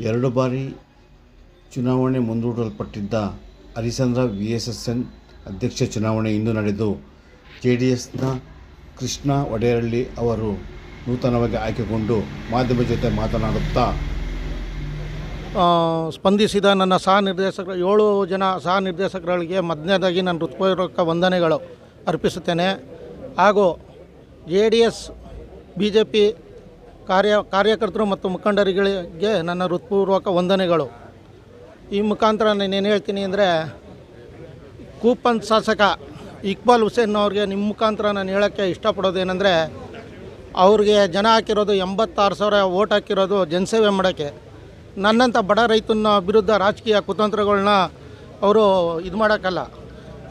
ಎರಡು ಬಾರಿ ಚುನಾವಣೆ ಮುಂದೂಡಲ್ಪಟ್ಟಿದ್ದ Harisandra V S S N ಅಧ್ಯಕ್ಷ ಚುನಾವಣೆ ಇಂದು ನಡೆದು ಜೆ ಡಿ ಎಸ್ನ ಕೃಷ್ಣ ಒಡೆಯರಳ್ಳಿ ಅವರು ನೂತನವಾಗಿ ಆಯ್ಕೆಗೊಂಡು ಮಾಧ್ಯಮ ಜೊತೆ ಮಾತನಾಡುತ್ತಾ ಸ್ಪಂದಿಸಿದ ನನ್ನ ಸಹ ನಿರ್ದೇಶಕರು ಏಳು ಜನ ಸಹ ನಿರ್ದೇಶಕರಿಗೆ ಮೊದಲನೇದಾಗಿ ನನ್ನ ಹೃತ್ಪೂರ್ವಕ ವಂದನೆಗಳು ಅರ್ಪಿಸುತ್ತೇನೆ. ಹಾಗೂ J D S B J P ಕಾರ್ಯ ಕಾರ್ಯಕರ್ತರು ಮತ್ತು ಮುಖಂಡರುಗಳಿಗೆ ನನ್ನ ಹೃತ್ಪೂರ್ವಕ ವಂದನೆಗಳು. ಈ ಮುಖಾಂತರ ನಾನೇನು ಹೇಳ್ತೀನಿ ಅಂದರೆ ಕೂಪನ್ ಶಾಸಕ ಇಕ್ಬಾಲ್ ಹುಸೇನ್ ಅವ್ರಿಗೆ ನಿಮ್ಮ ಮುಖಾಂತರ ನಾನು ಹೇಳೋಕ್ಕೆ ಇಷ್ಟಪಡೋದೇನೆಂದರೆ ಅವ್ರಿಗೆ ಜನ ಹಾಕಿರೋದು ಎಂಬತ್ತಾರು ಸಾವಿರ ಓಟ್ ಹಾಕಿರೋದು ಜನಸೇವೆ ಮಾಡೋಕ್ಕೆ. ನನ್ನಂಥ ಬಡ ರೈತನ ವಿರುದ್ಧ ರಾಜಕೀಯ ಕುತಂತ್ರಗಳನ್ನ ಅವರು ಇದು ಮಾಡೋಕ್ಕಲ್ಲ.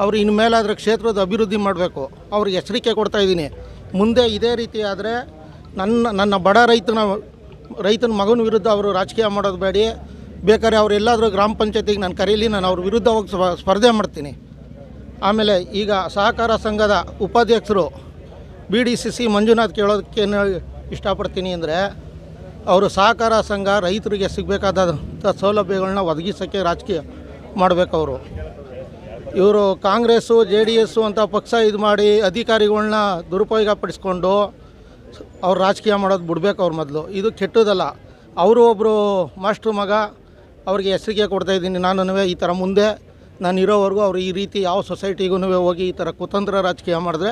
ಅವರು ಇನ್ನು ಮೇಲಾದರೆ ಕ್ಷೇತ್ರದ ಅಭಿವೃದ್ಧಿ ಮಾಡಬೇಕು. ಅವ್ರಿಗೆ ಎಚ್ಚರಿಕೆ ಕೊಡ್ತಾಯಿದ್ದೀನಿ ಮುಂದೆ ಇದೇ ರೀತಿ ಆದರೆ ನನ್ನ ನನ್ನ ಬಡ ರೈತನ ರೈತನ ಮಗನ ವಿರುದ್ಧ ಅವರು ರಾಜಕೀಯ ಮಾಡೋದು ಬೇಡಿ. ಬೇಕಾದ್ರೆ ಅವ್ರು ಎಲ್ಲಾದರೂ ಗ್ರಾಮ ಪಂಚಾಯತಿಗೆ ನಾನು ಕರೀಲಿ ನಾನು ಅವ್ರ ವಿರುದ್ಧ ಹೋಗಿ ಸ್ಪ- ಸ್ಪರ್ಧೆ ಮಾಡ್ತೀನಿ. ಆಮೇಲೆ ಈಗ ಸಹಕಾರ ಸಂಘದ ಉಪಾಧ್ಯಕ್ಷರು B D C C Manjunath ಕೇಳೋದಕ್ಕೇನು ಇಷ್ಟಪಡ್ತೀನಿ ಅಂದರೆ ಅವರು ಸಹಕಾರ ಸಂಘ ರೈತರಿಗೆ ಸಿಗಬೇಕಾದಂಥ ಸೌಲಭ್ಯಗಳನ್ನ ಒದಗಿಸೋಕ್ಕೆ ರಾಜಕೀಯ ಮಾಡಬೇಕು ಅವರು. ಇವರು ಕಾಂಗ್ರೆಸ್ಸು, ಜೆ ಡಿ ಎಸ್ಸು ಅಂತ ಪಕ್ಷ ಇದು ಮಾಡಿ ಅಧಿಕಾರಿಗಳನ್ನ ದುರುಪಯೋಗ ಪಡಿಸ್ಕೊಂಡು ಅವ್ರು ರಾಜಕೀಯ ಮಾಡೋದು ಬಿಡ್ಬೇಕು ಅವ್ರ ಮೊದಲು. ಇದು ಕೆಟ್ಟದಲ್ಲ ಅವರು ಒಬ್ಬರು ಮಾಸ್ಟ್ರು ಮಗ ಅವ್ರಿಗೆ ಹೆಸರಿಗೆ ಕೊಡ್ತಾ ಇದ್ದೀನಿ ನಾನು ಈ ಥರ ಮುಂದೆ. ನಾನು ಇರೋವರೆಗೂ ಅವ್ರು ಈ ರೀತಿ ಯಾವ ಸೊಸೈಟಿಗೂ ಹೋಗಿ ಈ ಥರ ಕುತಂತ್ರ ರಾಜಕೀಯ ಮಾಡಿದ್ರೆ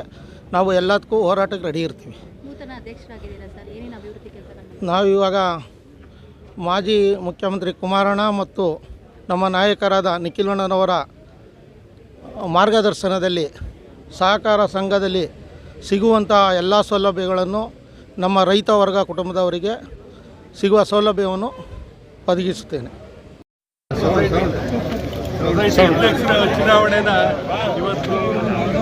ನಾವು ಎಲ್ಲದಕ್ಕೂ ಹೋರಾಟಕ್ಕೆ ರೆಡಿ ಇರ್ತೀವಿ. ನಾವು ಇವಾಗ ಮಾಜಿ ಮುಖ್ಯಮಂತ್ರಿ ಕುಮಾರಣ್ಣ ಮತ್ತು ನಮ್ಮ ನಾಯಕರಾದ ನಿಖಿಲಣ್ಣನವರ ಮಾರ್ಗದರ್ಶನದಲ್ಲಿ ಸಹಕಾರ ಸಂಘದಲ್ಲಿ ಸಿಗುವಂಥ ಎಲ್ಲ ಸೌಲಭ್ಯಗಳನ್ನು ನಮ್ಮ ರೈತ ವರ್ಗ ಕುಟುಂಬದವರಿಗೆ ಸಿಗುವ ಸೌಲಭ್ಯವನ್ನು ಒದಗಿಸುತ್ತೇನೆ. ಚುನಾವಣೆನ ಇವತ್ತು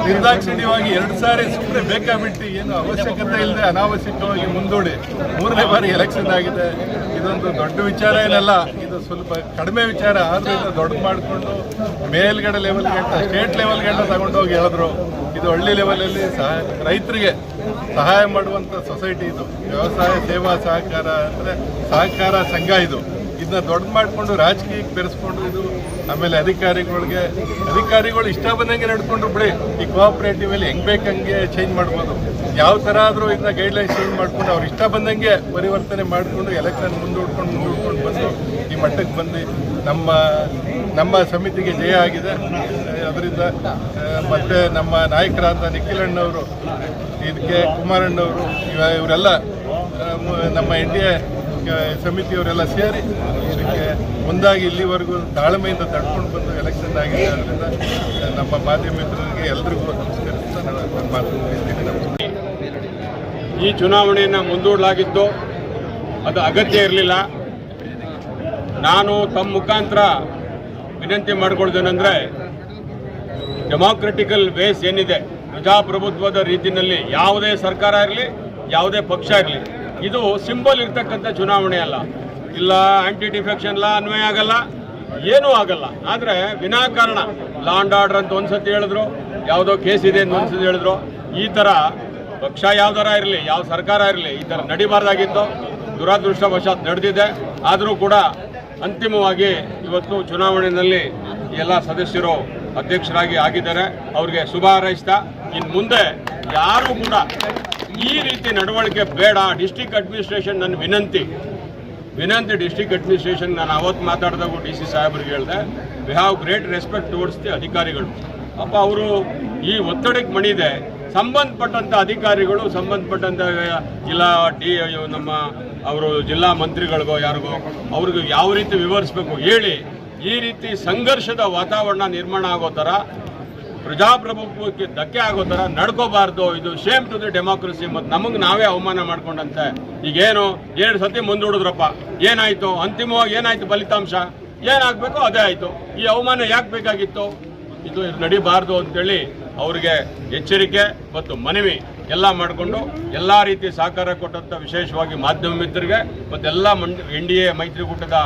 ನಿರ್ದಾಕ್ಷಿಣ್ಯವಾಗಿ ಎರಡು ಸಾರಿ ಸುಮ್ಮನೆ ಬೇಕಾಬಿಟ್ಟು ಏನು ಅವಶ್ಯಕತೆ ಇಲ್ಲದೆ ಅನಾವಶ್ಯಕವಾಗಿ ಮುಂದೂಡಿ ಮೂರನೇ ಬಾರಿ ಎಲೆಕ್ಷನ್ ಆಗಿದೆ. ಇದೊಂದು ದೊಡ್ಡ ವಿಚಾರ ಏನಲ್ಲ, ಇದು ಸ್ವಲ್ಪ ಕಡಿಮೆ ವಿಚಾರ. ಆದ್ರಿಂದ ದೊಡ್ಡ ಮಾಡಿಕೊಂಡು ಮೇಲ್ಗಡೆ ಲೆವೆಲ್ಗೆ ಸ್ಟೇಟ್ ಲೆವೆಲ್ಗೆ ತಗೊಂಡೋಗಿ ಹೇಳಿದ್ರು. ಇದು ಹಳ್ಳಿ ಲೆವೆಲಲ್ಲಿ ಸಹ ರೈತರಿಗೆ ಸಹಾಯ ಮಾಡುವಂಥ ಸೊಸೈಟಿ ಇದು. ವ್ಯವಸಾಯ, ಸೇವಾ, ಸಹಕಾರ ಅಂದರೆ ಸಹಕಾರ ಸಂಘ ಇದು. ಇದನ್ನ ದೊಡ್ಡ ಮಾಡಿಕೊಂಡು ರಾಜಕೀಯಕ್ಕೆ ಬೆರೆಸ್ಕೊಂಡು ಇದು ಆಮೇಲೆ ಅಧಿಕಾರಿಗಳಿಗೆ, ಅಧಿಕಾರಿಗಳು ಇಷ್ಟ ಬಂದಂಗೆ ನಡ್ಕೊಂಡು ಬಿಡಿ. ಈ ಕೋಆಪರೇಟಿವ್ ಅಲ್ಲಿ ಹೆಂಗ್ ಬೇಕಂಗೆ ಚೇಂಜ್ ಮಾಡ್ಬೋದು. ಯಾವ ಥರ ಆದರೂ ಇದನ್ನ ಗೈಡ್ಲೈನ್ಸ್ ಚೇಂಜ್ ಮಾಡ್ಕೊಂಡು ಅವ್ರು ಇಷ್ಟ ಬಂದಂಗೆ ಪರಿವರ್ತನೆ ಮಾಡಿಕೊಂಡು ಎಲೆಕ್ಷನ್ ಮುಂದೂಡ್ಕೊಂಡು ಮುಂದೂಡ್ಕೊಂಡು ಬಂದು ಈ ಮಟ್ಟಕ್ಕೆ ಬಂದು ನಮ್ಮ ನಮ್ಮ ಸಮಿತಿಗೆ ಜಯ ಆಗಿದೆ. ಅದರಿಂದ ಮತ್ತೆ ನಮ್ಮ ನಾಯಕರಾದ ನಿಖಿಲಣ್ಣವರು ಇದಕ್ಕೆ ಕುಮಾರಣ್ಣವರು, ಇವ- ಇವರೆಲ್ಲ ನಮ್ಮ ಎನ್ ಡಿ ಎ ಸಮಿತಿಯವರೆಲ್ಲ ಸೇರಿ ಇದಕ್ಕೆ ಮುಂದಾಗಿ ಇಲ್ಲಿವರೆಗೂ ತಾಳ್ಮೆಯಿಂದ ತಡ್ಕೊಂಡು ಬಂದು ಎಲೆಕ್ಷನ್ ಆಗಿದೆ ಅದರಿಂದ ನಮ್ಮ ಮಾಧ್ಯಮ ಮಿತ್ರರಿಗೆ ಎಲ್ರಿಗೂ ಈ ಚುನಾವಣೆಯನ್ನು ಮುಂದೂಡಲಾಗಿದ್ದು ಅದು ಅಗತ್ಯ ಇರಲಿಲ್ಲ. ನಾನು ತಮ್ಮ ಮುಖಾಂತರ ವಿನಂತಿ ಮಾಡ್ಕೊಳ್ತೇನೆಂದರೆ ಡೆಮಾಕ್ರೆಟಿಕಲ್ ಬೇಸ್ ಏನಿದೆ, ಪ್ರಜಾಪ್ರಭುತ್ವದ ರೀತಿಯಲ್ಲಿ ಯಾವುದೇ ಸರ್ಕಾರ ಇರಲಿ ಯಾವುದೇ ಪಕ್ಷ ಇರಲಿ ಇದು ಸಿಂಬಲ್ ಇರ್ತಕ್ಕಂಥ ಚುನಾವಣೆ ಅಲ್ಲ. ಇಲ್ಲ ಆಂಟಿ ಡಿಫೆಕ್ಷನ್ ಲಾ ಅನ್ವಯ ಆಗಲ್ಲ, ಏನೂ ಆಗಲ್ಲ. ಆದರೆ ವಿನಾಕಾರಣ ಲಾ ಅಂಡ್ ಆರ್ಡರ್ ಅಂತ ಒಂದ್ಸತಿ ಹೇಳಿದ್ರು, ಯಾವುದೋ ಕೇಸ್ ಇದೆ ಅಂತ ಒಂದ್ಸತಿ ಹೇಳಿದ್ರು, ಈ ಥರ ಪಕ್ಷ ಯಾವ್ದಾರ ಇರಲಿ, ಯಾವ ಸರ್ಕಾರ ಇರಲಿ, ಈ ಥರ ನಡಿಬಾರ್ದಾಗಿತ್ತು, ದುರಾದೃಷ್ಟವಶಾತ್ ನಡೆದಿದೆ. ಆದರೂ ಕೂಡ ಅಂತಿಮವಾಗಿ ಇವತ್ತು ಚುನಾವಣೆಯಲ್ಲಿ ಎಲ್ಲ ಸದಸ್ಯರು ಅಧ್ಯಕ್ಷರಾಗಿ ಆಗಿದ್ದಾರೆ. ಅವ್ರಿಗೆ ಶುಭ ಹಾರೈಸ್ತಾ ಇನ್ನು ಮುಂದೆ ಯಾರು ಕೂಡ ಈ ರೀತಿ ನಡವಳಿಕೆ ಬೇಡ. ಡಿಸ್ಟಿಕ್ ಅಡ್ಮಿನಿಸ್ಟ್ರೇಷನ್ ನನ್ನ ವಿನಂತಿ. ವಿನಂತಿ ಡಿಸ್ಟಿಕ್ ಅಡ್ಮಿನಿಸ್ಟ್ರೇಷನ್ ನಾನು ಅವತ್ತು ಮಾತಾಡಿದಾಗ ಡಿ ಸಿ ಸಾಹೇಬ್ರಿಗೆ ಹೇಳಿದೆ. We have great respect towards the ಅಧಿಕಾರಿಗಳು. ಅಪ್ಪ ಅವರು ಈ ಒತ್ತಡಕ್ಕೆ ಮಣಿದೆ. ಸಂಬಂಧಪಟ್ಟಂಥ ಅಧಿಕಾರಿಗಳು ಸಂಬಂಧಪಟ್ಟಂಥ ಜಿಲ್ಲಾ ಡಿ ನಮ್ಮ, ಅವರು ಜಿಲ್ಲಾ ಮಂತ್ರಿಗಳಿಗೋ, ಯಾರಿಗೋ, ಅವ್ರಿಗೂ ಯಾವ ರೀತಿ ವಿವರಿಸ್ಬೇಕು ಹೇಳಿ ಈ ರೀತಿ ಸಂಘರ್ಷದ ವಾತಾವರಣ ನಿರ್ಮಾಣ ಆಗೋ ಥರ, ಪ್ರಜಾಪ್ರಭುತ್ವಕ್ಕೆ ಧಕ್ಕೆ ಆಗೋ ಥರ ನಡ್ಕೋಬಾರ್ದು. ಇದು ಶೇಮ್ ಟು ದಿ ಡೆಮಾಕ್ರಸಿ ಮತ್ತು ನಮಗೆ ನಾವೇ ಅವಮಾನ ಮಾಡ್ಕೊಂಡಂತೆ. ಈಗೇನು, ಎರಡು ಸತಿ ಮುಂದೂಡಿದ್ರಪ್ಪ ಏನಾಯಿತು? ಅಂತಿಮವಾಗಿ ಏನಾಯಿತು ಫಲಿತಾಂಶ? ಏನಾಗಬೇಕು ಅದೇ ಆಯಿತು. ಈ ಅವಮಾನ ಯಾಕೆ ಬೇಕಾಗಿತ್ತು? ಇದು ನಡಿಬಾರ್ದು ಅಂತೇಳಿ ಅವರಿಗೆ ಎಚ್ಚರಿಕೆ ಮತ್ತು ಮನವಿ. ಎಲ್ಲ ಮಾಡಿಕೊಂಡು ಎಲ್ಲ ರೀತಿ ಸಹಕಾರ ಕೊಟ್ಟಂಥ ವಿಶೇಷವಾಗಿ ಮಾಧ್ಯಮ ಮಿತ್ರರಿಗೆ ಮತ್ತು ಎಲ್ಲ ಮಂಡ್ ಎನ್ ಡಿ ಎ ಮೈತ್ರಿಕೂಟದ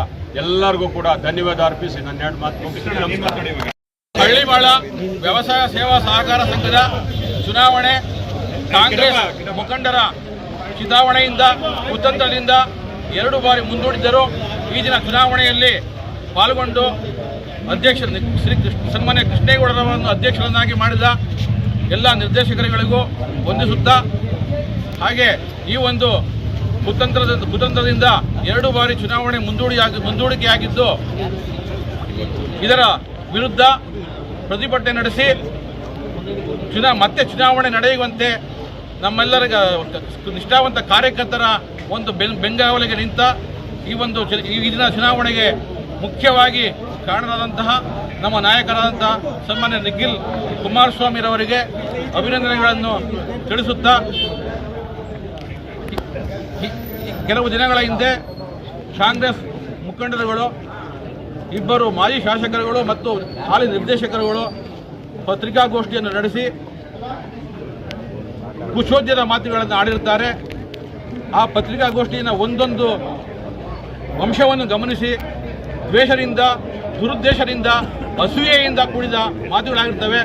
ಎಲ್ಲರಿಗೂ ಕೂಡ ಧನ್ಯವಾದ ಅರ್ಪಿಸಿ ನನ್ನ ಎರಡು ಮಾತು ಮುಗಿಸ್ತೀನಿ. ವ್ಯವಸಾಯ ಸೇವಾ ಸಹಕಾರ ಸಂಘದ ಚುನಾವಣೆ ಕಾಂಗ್ರೆಸ್ ಮುಖಂಡರ ಚುನಾವಣೆಯಿಂದ ಕುತಂತ್ರದಿಂದ ಎರಡು ಬಾರಿ ಮುಂದೂಡಿದ್ದರು. ಈ ದಿನ ಚುನಾವಣೆಯಲ್ಲಿ ಪಾಲ್ಗೊಂಡು ಅಧ್ಯಕ್ಷ ಶ್ರೀ ಕೃಷ್ಣ ಸನ್ಮಾನ್ಯ ಕೃಷ್ಣೇಗೌಡರವರನ್ನು ಅಧ್ಯಕ್ಷರನ್ನಾಗಿ ಮಾಡಿದ ಎಲ್ಲ ನಿರ್ದೇಶಕರುಗಳಿಗೂ ವಂದಿಸುತ್ತಾ, ಹಾಗೆ ಈ ಒಂದು ಕುತಂತ್ರದ, ಕುತಂತ್ರದಿಂದ ಎರಡು ಬಾರಿ ಚುನಾವಣೆ ಮುಂದೂಡಿಯಾಗಿ, ಮುಂದೂಡಿಕೆಯಾಗಿದ್ದು, ಇದರ ವಿರುದ್ಧ ಪ್ರತಿಭಟನೆ ನಡೆಸಿ, ಚುನಾ, ಮತ್ತೆ ಚುನಾವಣೆ ನಡೆಯುವಂತೆ ನಮ್ಮೆಲ್ಲರಿಗ ನಿಷ್ಠಾವಂತ ಕಾರ್ಯಕರ್ತರ ಒಂದು ಬೆಂಗಾವಲಿಗೆ ನಿಂತ ಈ ಒಂದು ಈ ದಿನ ಚುನಾವಣೆಗೆ ಮುಖ್ಯವಾಗಿ ಕಾರಣರಾದಂತಹ ನಮ್ಮ ನಾಯಕರಾದಂತಹ ಸನ್ಮಾನ್ಯ ನಿಖಿಲ್ ಕುಮಾರಸ್ವಾಮಿರವರಿಗೆ ಅಭಿನಂದನೆಗಳನ್ನು ತಿಳಿಸುತ್ತಾ ಕೆಲವು ದಿನಗಳ ಹಿಂದೆ ಕಾಂಗ್ರೆಸ್ ಮುಖಂಡರುಗಳು, ಇಬ್ಬರು ಮಾಜಿ ಶಾಸಕರುಗಳು ಮತ್ತು ಹಾಲಿ ನಿರ್ದೇಶಕರುಗಳು ಪತ್ರಿಕಾಗೋಷ್ಠಿಯನ್ನು ನಡೆಸಿ ಕುಶೋದ್ಯದ ಮಾತುಗಳನ್ನು ಆಡಿರುತ್ತಾರೆ. ಆ ಪತ್ರಿಕಾಗೋಷ್ಠಿಯನ್ನು ಒಂದೊಂದು ಅಂಶವನ್ನು ಗಮನಿಸಿ ದ್ವೇಷದಿಂದ, ದುರುದ್ದೇಶದಿಂದ, ಅಸೂಯೆಯಿಂದ ಕೂಡಿದ ಮಾತುಗಳಾಗಿರ್ತವೆ.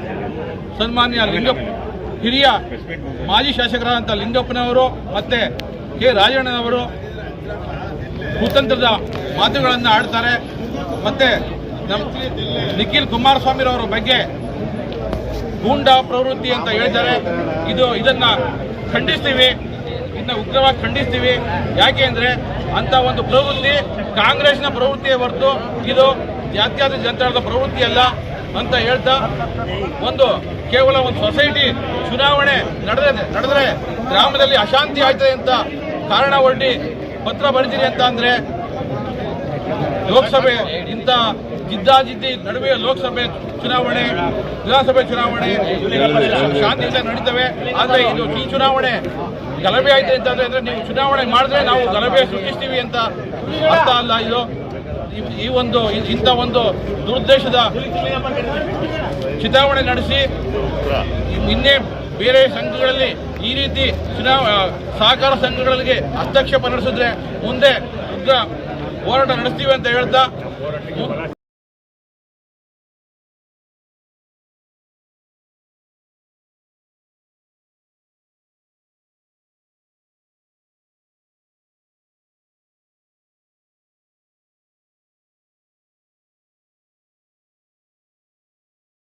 ಸನ್ಮಾನ್ಯ ಲಿಂಗಪ್ಪ, ಹಿರಿಯ ಮಾಜಿ ಶಾಸಕರಾದಂಥ ಲಿಂಗಪ್ಪನವರು ಮತ್ತು ಕೆ. ರಾಜಣ್ಣನವರು ಕುತಂತ್ರದ ಮಾತುಗಳನ್ನು ಆಡ್ತಾರೆ ಮತ್ತೆ ನಮ್ಮ ನಿಖಿಲ್ ಕುಮಾರಸ್ವಾಮಿರವರ ಬಗ್ಗೆ ಗೂಂಡ ಪ್ರವೃತ್ತಿ ಅಂತ ಹೇಳ್ತಾರೆ ಇದು ಇದನ್ನು ಖಂಡಿಸ್ತೀವಿ. ಇದನ್ನ ಉಗ್ರವಾಗಿ ಖಂಡಿಸ್ತೀವಿ. ಯಾಕೆ ಅಂದ್ರೆ ಅಂತ ಒಂದು ಪ್ರವೃತ್ತಿ ಕಾಂಗ್ರೆಸ್ನ ಪ್ರವೃತ್ತಿಯ ಹೊರತು ಇದು ಜಾತ್ಯಾತ ಜನತಾದ ಪ್ರವೃತ್ತಿ ಅಲ್ಲ ಅಂತ ಹೇಳ್ತಾ ಒಂದು ಕೇವಲ ಒಂದು ಸೊಸೈಟಿ ಚುನಾವಣೆ ನಡೆದ ನಡೆದ್ರೆ ಗ್ರಾಮದಲ್ಲಿ ಅಶಾಂತಿ ಆಯ್ತದೆ ಅಂತ ಕಾರಣ ಹೊರಟಿ ಪತ್ರ ಬರೆದಿರಿ ಅಂತ ಅಂದ್ರೆ ಲೋಕಸಭೆ ಇಂಥ ಜಿದ್ದಾಜಿದ್ದಿ ನಡುವೆ ಲೋಕಸಭೆ ಚುನಾವಣೆ, ವಿಧಾನಸಭೆ ಚುನಾವಣೆ, ಶಾಂತಿಯಿಂದ ನಡೀತವೆ. ಆದರೆ ಇದು ಈ ಚುನಾವಣೆ ಗಲಭೆ ಆಯ್ತು ಅಂತಂದ್ರೆ ಅಂದ್ರೆ ನೀವು ಚುನಾವಣೆ ಮಾಡಿದ್ರೆ ನಾವು ಗಲಭೆ ಸೃಷ್ಟಿಸ್ತೀವಿ ಅಂತ ಅರ್ಥ ಅಲ್ಲ ಇದು. ಈ- ಒಂದು ಇಂಥ ಒಂದು ದುರುದ್ದೇಶದ ಚುನಾವಣೆ ನಡೆಸಿ ನಿನ್ನೆ ಬೇರೆ ಸಂಘಗಳಲ್ಲಿ ಈ ರೀತಿ ಚುನಾವ ಸಹಕಾರ ಸಂಘಗಳಿಗೆ ಹಸ್ತಕ್ಷೇಪ ನಡೆಸಿದ್ರೆ ಮುಂದೆ ಉಗ್ರ ಹೋರಾಟ ನಡೆಸ್ತೀವಿ ಅಂತ ಹೇಳ್ತಾ